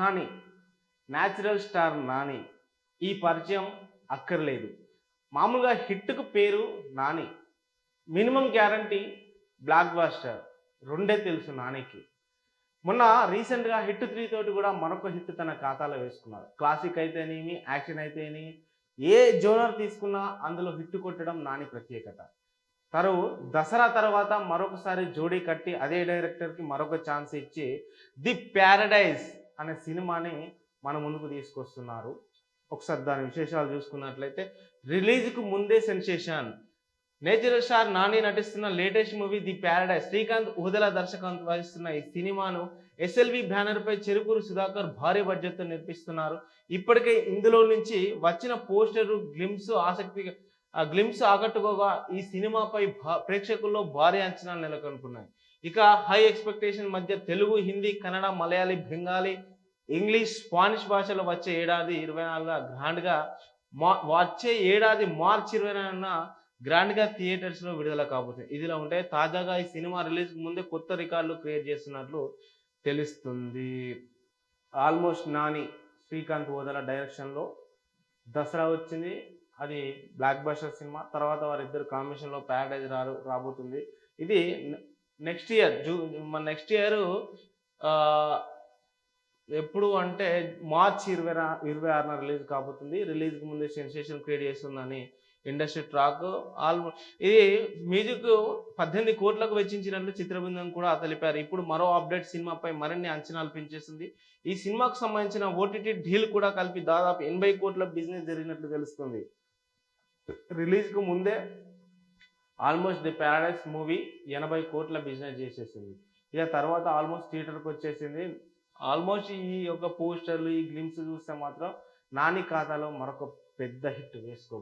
Nani natural star Nani. ఈ పరిచయం అక్కర్లేదు. మామూలుగా హిట్కు పేరు నాని. Minimum guarantee blockbuster. రెండే తెలుసు నానికి. మొన్న రీసెంట్గా హిట్ త్రీ తోటి కూడా మరొక హిట్ తన ఖాతాలో వేసుకున్నారు. క్లాసిక్ అయితేనేమి యాక్షన్ అయితేనే ఏ జోనర్ తీసుకున్నా అందులో హిట్ కొట్టడం నాని ప్రత్యేకత. తరు దసరా తర్వాత మరొకసారి జోడీ కట్టి అదే డైరెక్టర్కి మరొక ఛాన్స్ ఇచ్చి ది ప్యారడైజ్ అనే సినిమాని మన ముందుకు తీసుకొస్తున్నారు. ఒకసారి దాని విశేషాలు చూసుకున్నట్లయితే రిలీజ్కు ముందే సెన్సేషన్. నేచురల్ స్టార్ నాని నటిస్తున్న latest movie the paradise. Srikanth Odela దర్శకత్వం వహిస్తున్న ఈ సినిమాను ఎస్ఎల్వి బ్యానర్పై చెరుకూరు సుధాకర్ భారీ బడ్జెట్తో నిర్మిస్తున్నారు. ఇప్పటికే ఇందులో నుంచి వచ్చిన పోస్టరు గ్లిమ్స్ ఆసక్తి గ్లిమ్స్ ఆకట్టుకోగా ఈ సినిమాపై భా- ప్రేక్షకుల్లో భారీ అంచనాలు నెలకొనుకున్నాయి ఇక హై ఎక్స్పెక్టేషన్ మధ్య తెలుగు హిందీ కన్నడ మలయాళీ బెంగాలీ ఇంగ్లీష్ స్పానిష్ భాషలో వచ్చే ఏడాది ఇరవై నాలుగుగా గ్రాండ్గా మా వచ్చే ఏడాది మార్చి ఇరవై నాలుగున గ్రాండ్గా థియేటర్స్లో విడుదల కాబోతుంది. ఇదిలా ఉంటే తాజాగా ఈ సినిమా రిలీజ్ ముందే కొత్త రికార్డులు క్రియేట్ చేస్తున్నట్లు తెలుస్తుంది. ఆల్మోస్ట్ నాని శ్రీకాంత్ ఓదల డైరెక్షన్లో దసరా వచ్చింది. అది బ్లాక్ బస్టర్ సినిమా. తర్వాత వారిద్దరు కాంబినేషన్లో ప్యారడైజ్ రా రాబోతుంది. ఇది నెక్స్ట్ ఇయర్ జూ మన నెక్స్ట్ ఇయర్ ఎప్పుడు అంటే మార్చ్ ఇరవై ఇరవై ఆరున రిలీజ్ కాబోతుంది. రిలీజ్కి ముందే సెన్సేషన్ క్రియేట్ చేస్తుందని ఇండస్ట్రీ ట్రాక్ ఆల్మోస్ట్ ఇది మ్యూజిక్ పద్దెనిమిది కోట్లకు వెచ్చించినట్లు చిత్రబృందం కూడా తెలిపారు. ఇప్పుడు మరో అప్డేట్ సినిమాపై మరిన్ని అంచనాలు పెంచేస్తుంది. ఈ సినిమాకు సంబంధించిన ఓటీటీ డీల్ కూడా కలిపి దాదాపు ఎనభై కోట్ల బిజినెస్ జరిగినట్లు తెలుస్తుంది. రిలీజ్కు ముందే ఆల్మోస్ట్ ది ప్యారడైస్ మూవీ ఎనభై కోట్ల బిజినెస్ చేసేసింది. ఇక తర్వాత ఆల్మోస్ట్ థియేటర్కి వచ్చేసింది. ఆల్మోస్ట్ ఈ యొక్క పోస్టర్లు ఈ గ్లిమ్స్ చూస్తే మాత్రం నాని ఖాతాలో మరొక పెద్ద హిట్ వేసుకో